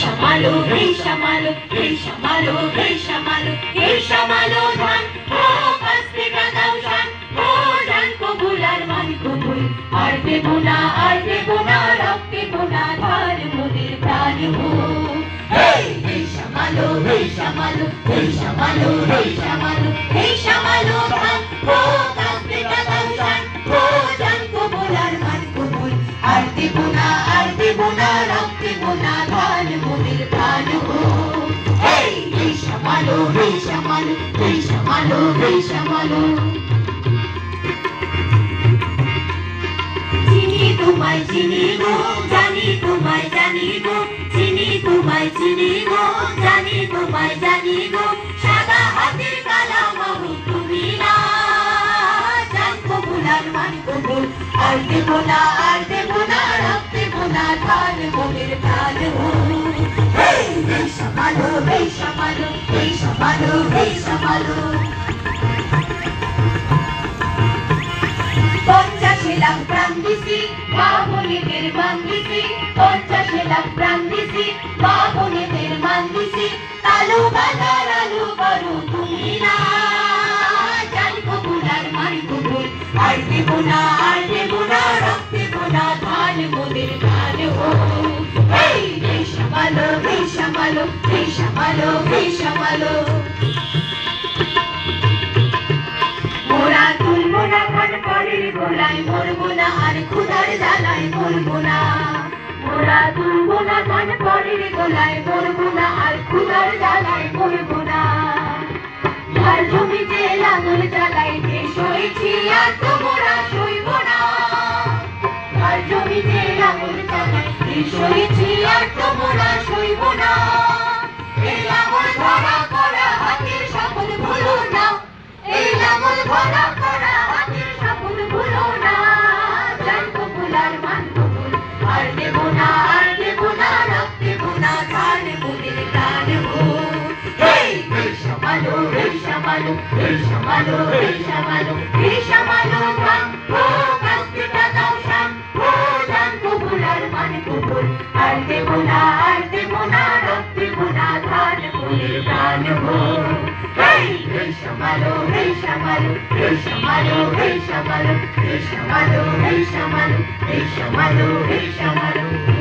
গ্রীষ্মালো গ্রীষ্মালো গ্রীষ্মালো গ্রীষ্মালো গ্রীষ্মালো ধান ও পাস্তে কাদাও ধান ও ধান কবুলার মান কবুল আর দেবো না আর দেবো না রক্তে বোনা ধার মোদের প্রাণ হো গ্রীষ্মালো গ্রীষ্মালো গ্রীষ্মালো গ্রীষ্মালো বৈশামালু বৈশামালু বৈশামালু। চিনি তোমায় চিনি গো, জানি তোমায় জানি গো, চিনি তোমায় চিনি গো, জানি তোমায় জানি গো, সাদা হাতের কালা মাহু তুমি না। জানতো ভুলার মানতো ভুল আর দেবো না, আর দেবো না রাখতে বোনা ধান মনের প্রাণ হো বেশ ভালো বেশ ভালো সামালো হে সামালো পঞ্চাশে লাখ প্রাণ দিছি মা বোনেদের মান দিছি পঞ্চাশে লাখ প্রাণ দিছি মা বোনেদের মান দিছি কালো বাজার আলু করো তুমি না জান কবুল আর মান কবুল আর দেবো না আর দেবো না রক্ত দেবো না ধান মোদের ধান হো এই হে সামালো হে সামালো হে সামালো হে সামালো ধান পরের গোলায় মরবো না, আর খুদার জ্বালায় মরবো না। মোরা তুলবো না ধান পরের গোলায় মরবো না, আর খুদার জ্বালায় মরবো না। ধার জমিতে লাঙল জ্বালাইতে সইছি আর তো মোরা সইব না। ধার জমিতে লাঙল জ্বালাইতে সইছি Shamalu, hey Shamalu, hey Shamalu, hey Shamalu, hey Shamalu, hey Shamalu, hey Shamalu, hey Shamalu.